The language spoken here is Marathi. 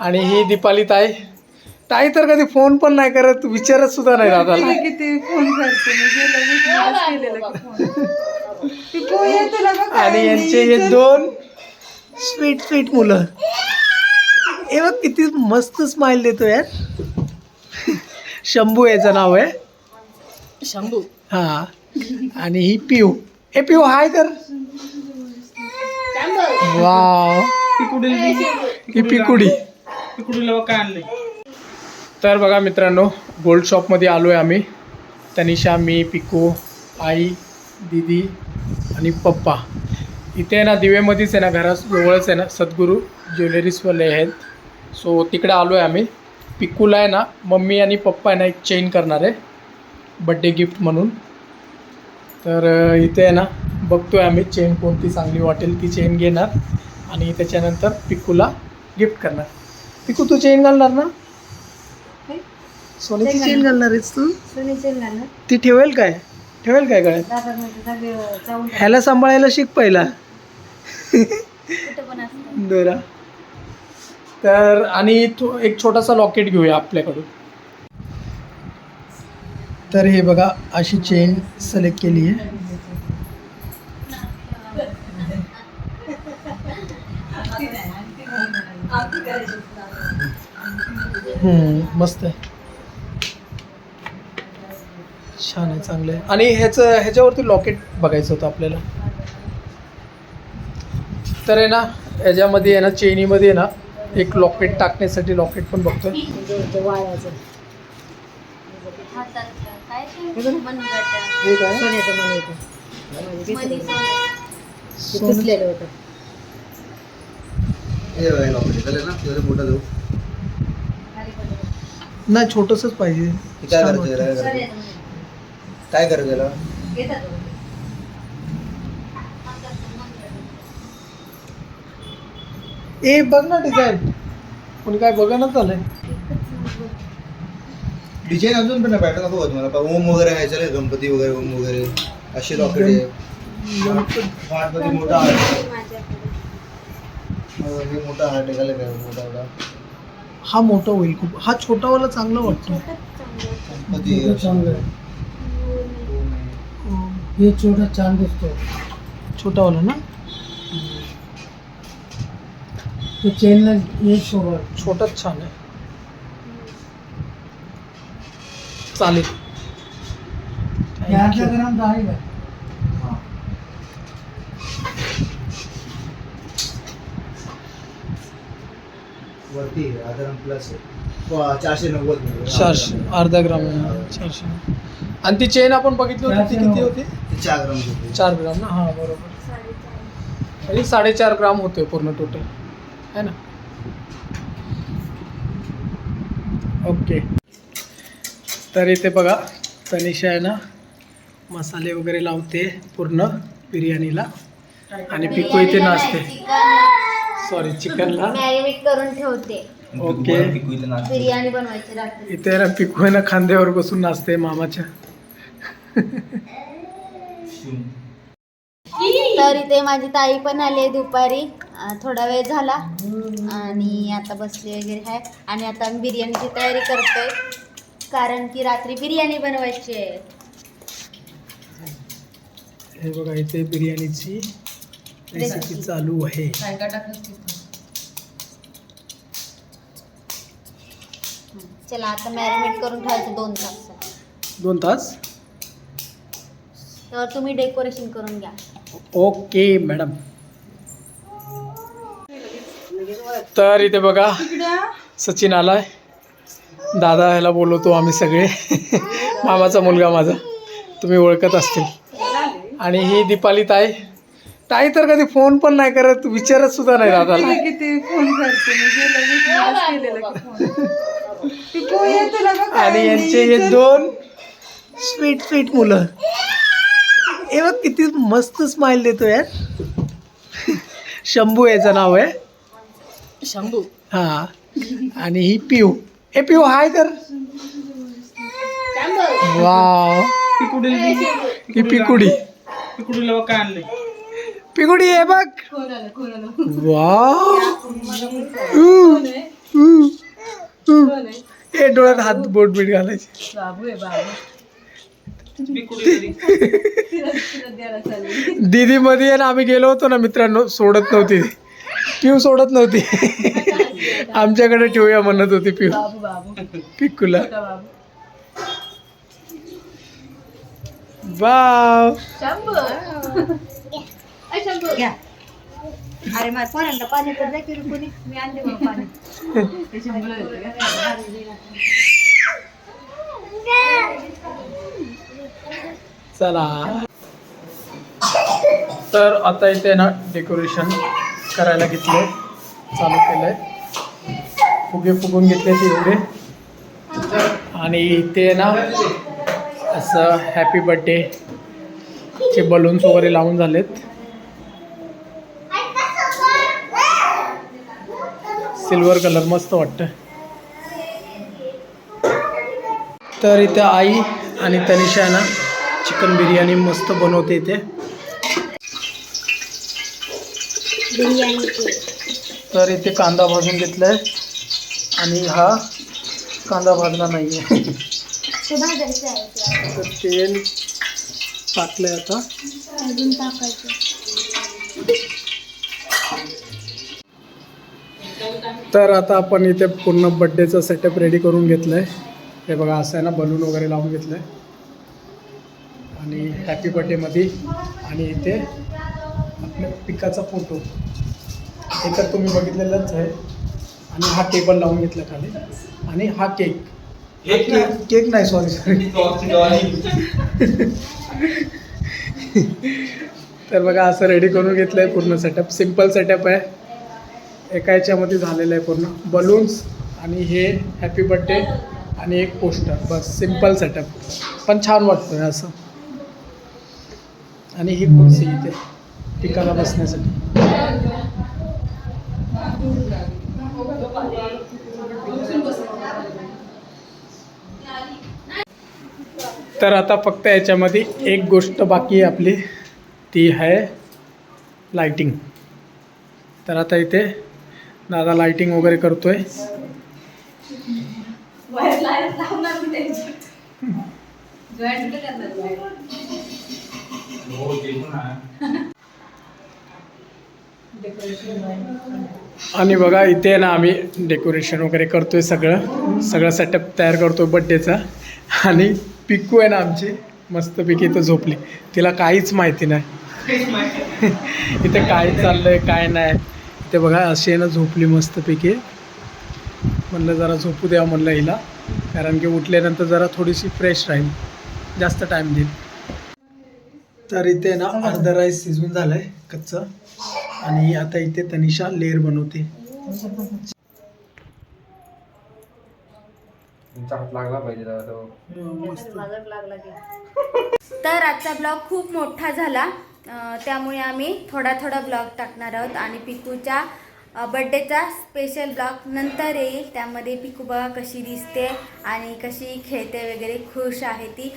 आणि ही दीपाली ताई. ताई तर कधी फोन पण नाही करत विचारत सुद्धा नाही दादाला. किती फोन करते मी गेलं वीस दिवस केलेला की फोन? ती पोहे तुला बघ आणि यांचे हे दोन स्वीट स्वीट मुलं. हे बघ किती मस्त स्माइल देतो यार. शंभू याचं नाव आहे. शंभू? हा. आणि ही पिऊ. हे पिऊ हाय कर. वाव. ही पिकुडी. तर बघा मित्रांनो गोल्ड शॉपमध्ये आलो आहे आम्ही. तनिषा मी पिको आई दीदी आणि पप्पा. इथे आहे ना दिवेमध्येच आहे ना घराजवळच आहे ना सद्गुरू ज्वेलरीजवाले आहेत. सो तिकडे आलो आहे आम्ही. पिकूला आहे ना मम्मी आणि पप्पा आहे ना एक चेन करणार आहे. बड्डे गिफ्ट म्हणून. तर इथे आहे ना बघतो आहे आम्ही चेन कोणती चांगली वाटेल ती चेन घेणार. आणि त्याच्यानंतर पिकूला गिफ्ट करणार. पिकू तू चेन घालणार ना? सोन्याची चेन घालणार आहेस तू? ती ठेवेल काय? ठेवेल काय गळ्यात? ह्याला सांभाळायला शिक पहिला. बरं. तर आणि एक छोटासा लॉकेट घेऊया आपल्याकडून. तर हे बघा अशी चेन सिलेक्ट केली आहे. हम्म, मस्त आहे. छान आहे चांगलं आहे. आणि ह्याचं ह्याच्यावरती लॉकेट बघायचं होतं आपल्याला. तर आहे ना ह्याच्यामध्ये आहे ना चेनीमध्ये आहे ना एक लॉकेट टाकण्यासाठी लॉकेट पण बघतोय. हे काय सोनं- नाही छोटंसंच पाहिजे. काय छान करायचं वाटतं. काय करायचं याला? ए बघ ना डिझाईन. कोणी काय बघा ना झालंय. डिझाईन अजून पण पॅटर्न नको होत मला ओम वगैरे आहे चले गणपती वगैरे ओम वगैरे. असे लॉकेट आहे गणपती. मोठा हार्ट हे मोठा हार्ट आहे का काय मोठा एवढा हा मोठा होईल खूप. हा छोटावाला चांगला वाटतो. गणपती चांगलं आहे. आहे. हे छोटा छान दिसतो छोटावाला ना? ते चेनला हे छोटाच छान आहे. चालेल. हा. वरती आहे, प्लस आहे. चारशे नव्वद मिळाले. चारशे अर्धा ग्राम चारशे आणि ती चेन आपण बघितली होती ती किती होती? ते चार ग्राम होते. चार ग्राम ना? हां बरोबर. म्हणजे साडेचार ग्राम होते पूर्ण टोटल है ना? ओके. तर इथे बघा तनिषा आहे ना मसाले वगैरे लावते पूर्ण बिर्याणीला. आणि पिकू इथे नाचते. सॉरी चिकनला मॅरिनेट करून ठेवते. ओके. बिर्याणी बनवायची रात्री. इथे ना पिकू ना खांद्यावर बसून नाचते मामाच्या. तर इथे माझी ताई पण आली आहे दुपारी. थोडा वेळ झाला. आणि आता बसली वगैरे आहे. आणि आता आम्ही बिर्याणीची तयारी करतोय. कारण की रात्री बिर्याणी बनवायची आहे. हे बघा इथे बिर्याणीची रेसिपी चालू आहे. चला आता मॅरिनेट करून ठेवायचं दोन तास. दोन तास? तर तुम्ही डेकोरेशन करून घ्या. ओके मॅडम तर इथे बघा सचिन आलाय. दादा ह्याला बोलवतो आम्ही सगळे. मामाचा मुलगा माझा. तुम्ही ओळखत असतील. आणि ही दीपाली ताई. ताई तर कधी फोन पण नाही करत विचारत सुद्धा नाही दादाला. किती फोन करते मी गेलं वीस दिवस केलेला की फोन. ती पोहे तुला बघ आणि यांचे हे दोन स्वीट स्वीट मुलं. हे बघ किती मस्त स्माइल देतो यार शंभू याचं नाव आहे. शंभू. हा. आणि ही पिऊ. हे पिऊ हाय कर वाव. ही पिकुडी. पिकुडी आहे बघ. वाव. ऊ, ऊ. डोळ्यात हात बोट बीट घालायचे. दीदी मध्ये आहे ना आम्ही गेलो होतो ना मित्रांनो सोडत नव्हती. पिऊ सोडत नव्हती. आमच्याकडे ठेवूया म्हणत होती पिऊ. बाबू बाबू. पिकूला छोटा घ्या. अरे माझ्या पोरांना पाणी तर कोणी. मी आणले मग पाणी? चला. तर आता इथे ना डेकोरेशन करायला घेतलंय. चालू केलंय. फुगे फुगून घेतले ते एवढे. आणि इथे ना असं हॅपी बर्थडे चे बलून्स वगैरे लावून झालेत. सिल्वर कलर मस्त वाटतं तर इथे आई आणि तनिषा आहे ना चिकन बिर्याणी मस्त बनवते इथे. तर इथे कांदा भाजून घेतलाय आणि हा कांदा भाजला नाही आहे तर तेल टाकलंय आता. तर आता आपण इथे पूर्ण बड्डेचा सेटअप रेडी करून घेतलंय. हे बघा असं आहे ना बलून वगैरे लावून घेतलंय. आणि हॅपी बड्डेमध्ये आणि इथे आपल्या पिकाचा फोटो हे तर तुम्ही बघितलेलंच आहे. आणि हा टेबल लावून घेतला खाली. आणि हा केक केक केक नाही सॉरी सॉरी तर बघा असं रेडी करून घेतलं आहे पूर्ण सेटअप सिंपल सेटअप आहे. एका याच्यामध्ये झालेलं आहे पूर्ण. बलून्स आणि हे हॅपी बड्डे आणि एक पोस्टर बस सिंपल सेटअप पण छान वाटतं आहे असं. आणि ही खुर्ची इथे पिकाला बसण्यासाठी. तर आता फक्त याच्यामध्ये एक गोष्ट बाकी आहे आपली. ती आहे लाइटिंग तर आता इथे दादा लाईटिंग वगैरे करतोय. आणि बघा इथे ना आम्ही डेकोरेशन वगैरे करतोय सगळं. सगळं सेटअप तयार करतोय बड्डेचा आणि पिकू आहे ना आमची मस्तपैकी इथं झोपली. तिला काहीच माहिती नाही. इथे काय चाललंय काय नाही. इथे बघा अशी आहे ना झोपली मस्तपैकी. म्हणलं जरा झोपू द्या म्हणलं हिला. कारण की उठल्यानंतर जरा थोडीशी फ्रेश राहील. जास्त टाईम देईल. तर इथे ना अर्धा राईस शिजवून झालाय कच्चं. आणि आता इथे तनिषा लेअर बनवते. लागला पाहिजे तो. तर आजचा ब्लॉग खूप मोठा झाला. त्यामुळे आम्ही थोडा थोडा ब्लॉग टाकणार आहोत आणि पिकूच्या बड्डेचा स्पेशल ब्लॉग नंतर येईल. त्यामध्ये पिकू बघा कशी दिसते आणि कशी खेळते वगैरे खुश आहे ती.